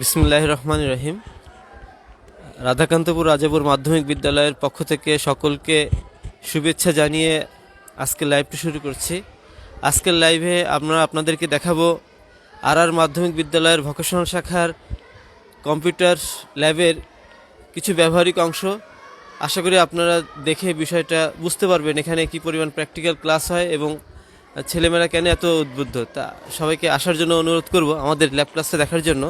বিসমুল্লাহ রহমান রহিম। রাধাকান্তপুর রাজাপুর মাধ্যমিক বিদ্যালয়ের পক্ষ থেকে সকলকে শুভেচ্ছা জানিয়ে আজকে লাইভটি শুরু করছি। আজকের লাইভে আমরা আপনাদেরকে দেখাবো আর আর মাধ্যমিক বিদ্যালয়ের ভোকেশনাল শাখার কম্পিউটার ল্যাবের কিছু ব্যবহারিক অংশ। আশা করি আপনারা দেখে বিষয়টা বুঝতে পারবেন এখানে কি পরিমাণ প্র্যাকটিক্যাল ক্লাস হয় এবং ছেলেমেয়েরা কেন এত উদ্বুদ্ধ। তা সবাইকে আসার জন্য অনুরোধ করব আমাদের ল্যাব ক্লাসটা দেখার জন্য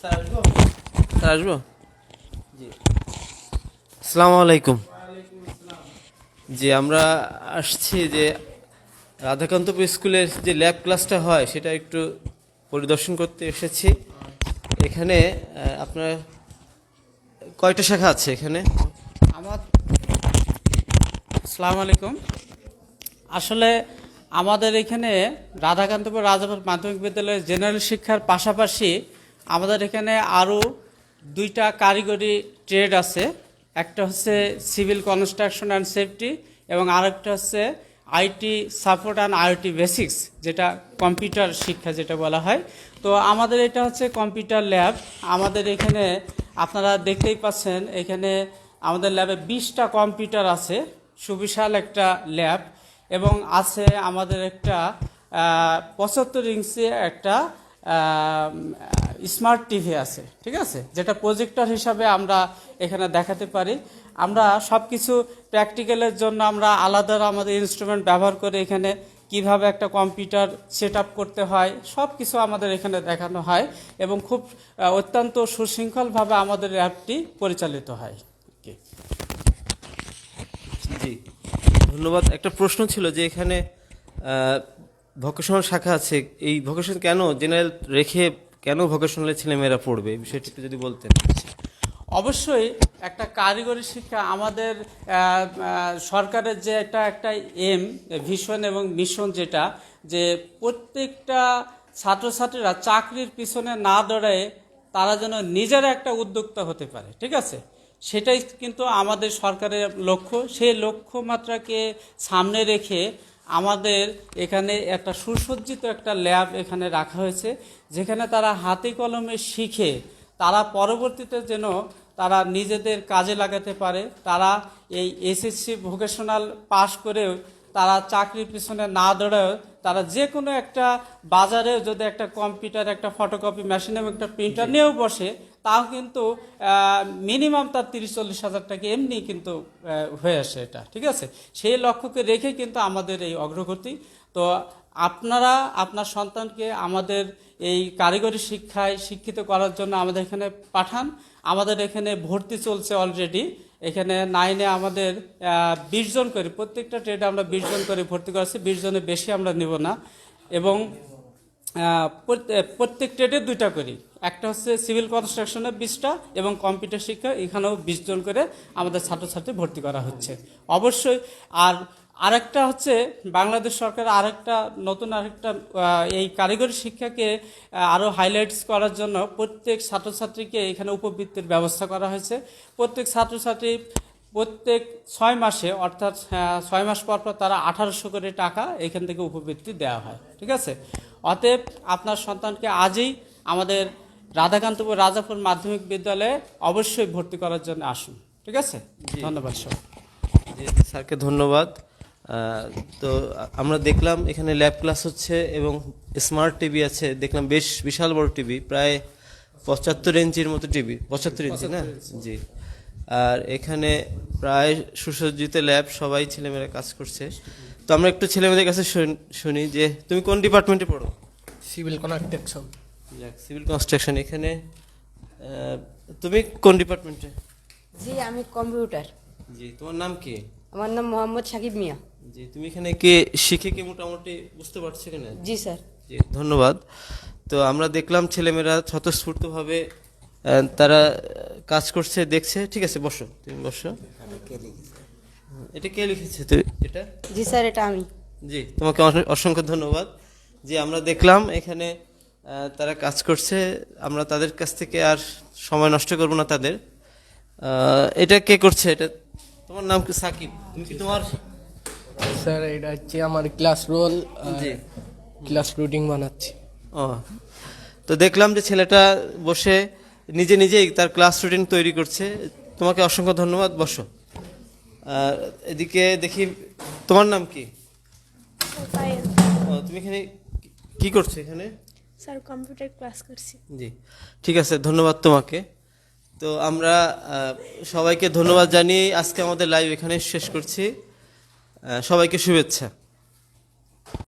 স্যার আসব স্যার আসব? জি আসসালামু আলাইকুম। জি, আমরা আসছি যে রাধাকান্তপুর স্কুলের যে ল্যাব ক্লাসটা হয়, সেটা একটু পরিদর্শন করতে এসেছি। এখানে আপনার কয়টা শাখা আছে এখানে? আমার আসসালামু আলাইকুম। আসলে আমাদের এখানে রাধাকান্তপুর রাজাপুর মাধ্যমিক বিদ্যালয়ের জেনারেল শিক্ষার পাশাপাশি আমাদের এখানে আরও দুইটা কারিগরি ট্রেড আছে। একটা হচ্ছে সিভিল কনস্ট্রাকশন অ্যান্ড সেফটি এবং আরেকটা হচ্ছে IT support and IT basics, যেটা কম্পিউটার শিক্ষা যেটা বলা হয়। তো আমাদের এটা হচ্ছে কম্পিউটার ল্যাব। আমাদের এখানে আপনারা দেখতেই পাচ্ছেন, এখানে আমাদের ল্যাবে বিশটা কম্পিউটার আছে, সুবিশাল একটা ল্যাব এবং আছে আমাদের একটা পঁচাত্তর ইঞ্চি একটা স্মার্ট টিভি আছে, ঠিক আছে? যেটা প্রজেক্টর হিসাবে আমরা এখানে দেখাতে পারি। আমরা সব কিছু প্র্যাকটিক্যালের জন্য আমরা আলাদা আমাদের ইনস্ট্রুমেন্ট ব্যবহার করে এখানে কীভাবে একটা কম্পিউটার সেট করতে হয় সব কিছু আমাদের এখানে দেখানো হয় এবং খুব অত্যন্ত সুশৃঙ্খলভাবে আমাদের অ্যাপটি পরিচালিত হয়. জি। ধন্যবাদ। একটা প্রশ্ন ছিল যে এখানে ভোকেশনাল শাখা আছে, এই ভোকেশন কেন জেনারেল রেখে কেন ভোকেশনালের ছেলেমেয়েরা পড়বে বিষয়টি একটু যদি বলতেন। অবশ্যই একটা কারিগরি শিক্ষা আমাদের সরকারের যে একটা একটা এম ভিশন এবং মিশন যেটা, যে প্রত্যেকটা ছাত্রছাত্রীরা চাকরির পিছনে না দৌড়ায় তারা যেন নিজেরা একটা উদ্যোক্তা হতে পারে, ঠিক আছে? সেটাই কিন্তু আমাদের সরকারের লক্ষ্য। সেই লক্ষ্যমাত্রাকে সামনে রেখে আমাদের এখানে একটা সুসজ্জিত একটা ল্যাব এখানে রাখা হয়েছে যেখানে তারা হাতে কলমে শিখে তারা পরবর্তীতে যেন তারা নিজেদের কাজে লাগাতে পারে তারা এই এসএসসি ভোকেশনাল পাশ করেও তারা চাকরির পিছনে না দৌড়েও তারা যে কোনো একটা বাজারে যদি একটা কম্পিউটার একটা ফটোকপি মেশিন এবং একটা প্রিন্টার নিয়েও বসে তাও কিন্তু মিনিমাম তার তিরিশ চল্লিশ হাজার টাকা এমনি কিন্তু হয়ে আসে এটা, ঠিক আছে? সেই লক্ষ্যকে রেখে কিন্তু আমাদের এই অগ্রগতি। তো আপনারা, আপনার সন্তানকে আমাদের এই কারিগরি শিক্ষায় শিক্ষিত করার জন্য আমাদের এখানে পাঠান। আমাদের এখানে ভর্তি চলছে অলরেডি এখানে নাইনে আমাদের বিশ জন করে, প্রত্যেকটা ট্রেডে আমরা বিশ জন করে ভর্তি করাচ্ছি। বিশ জনের বেশি আমরা নেব না। এবং প্রত্যেক ট্রেডে দুইটা করি। একটা হচ্ছে সিভিল কনস্ট্রাকশনে বিশটা এবং কম্পিউটার শিক্ষা, এখানেও বিশ জন করে আমাদের ছাত্রছাত্রী ভর্তি করা হচ্ছে। অবশ্যই, আর আরেকটা হচ্ছে বাংলাদেশ সরকার আরেকটা নতুন আরেকটা এই কারিগরি শিক্ষাকে আরও হাইলাইটস করার জন্য প্রত্যেক ছাত্রছাত্রীকে এখানে উপবৃত্তির ব্যবস্থা করা হয়েছে। প্রত্যেক ছাত্রছাত্রী প্রত্যেক ছয় মাসে, অর্থাৎ ছয় মাস পর পর তারা আঠারোশো করে টাকা এখান থেকে উপবৃত্তি দেওয়া হয়। ঠিক আছে? অতএব আপনার সন্তানকে আজই আমাদের রাধাকান্তপুর রাজাপুর মাধ্যমিক বিদ্যালয়ে অবশ্যই ভর্তি করার জন্য আসুন। ঠিক আছে? ধন্যবাদ জি, স্যারকে ধন্যবাদ। তো আমরা দেখলাম এখানে ল্যাব ক্লাস হচ্ছে এবং স্মার্ট টিভি আছে। দেখলাম বেশ বিশাল বড় টিভি প্রায় পঁচাত্তর ইঞ্চির মতো টিভি পঁচাত্তর ইঞ্চি না? জি। আর এখানে প্রায় সুসজ্জিত ল্যাব সবাই ছেলেমেয়েরা কাজ করছে। তো আমরা একটু ছেলেমেয়েদের কাছে শুন- শুনি যে তুমি কোন ডিপার্টমেন্টে পড়ো? সিভিল কনস্ট্রাকশন সিভিল কনস্ট্রাকশন এখানে। তুমি কোন ডিপার্টমেন্টে জি আমি কম্পিউটার জি তোমার নাম কি? আমার নাম মোহাম্মদ সাকিব মিয়া। জি তুমি এখানে কে শিখে কি মোটামুটি বুঝতে পারছ কিনা? জি স্যার। জি ধন্যবাদ। তো আমরা দেখলাম ছেলেমেয়েরা স্বতঃস্ফূর্তভাবে তারা কাজ করছে দেখছে। ঠিক আছে বসো তুমি বসো। এটা কে লিখেছে তুই? এটা? জি স্যার এটা আমি। জি তোমাকে অসংখ্য- ধন্যবাদ। জি আমরা দেখলাম এখানে তারা কাজ করছে। আমরা তাদের কাছ থেকে আর সময় নষ্ট করব না তাদের। এটা কে করছে? এটা তোমার নাম কি? সাকিব। তুমি কি তোমার? স্যার এটা হচ্ছে আমার ক্লাস রোল জি। ক্লাস রুটিন বানাচ্ছি। ও। তো দেখলাম যে ছেলেটা বসে নিজে নিজেই তার ক্লাস রুটিন তৈরি করছে। তোমাকে অসংখ্য ধন্যবাদ। বসো। আর এদিকে দেখি তোমার নাম কি? তুমি এখানে কি- কি করছ এখানে? স্যার কম্পিউটার ক্লাস করছি। জি ঠিক আছে ধন্যবাদ তোমাকে। তো আমরা সবাইকে ধন্যবাদ জানিয়ে আজকে আমাদের লাইভ এখানে শেষ করছি। সবাইকে শুভেচ্ছা।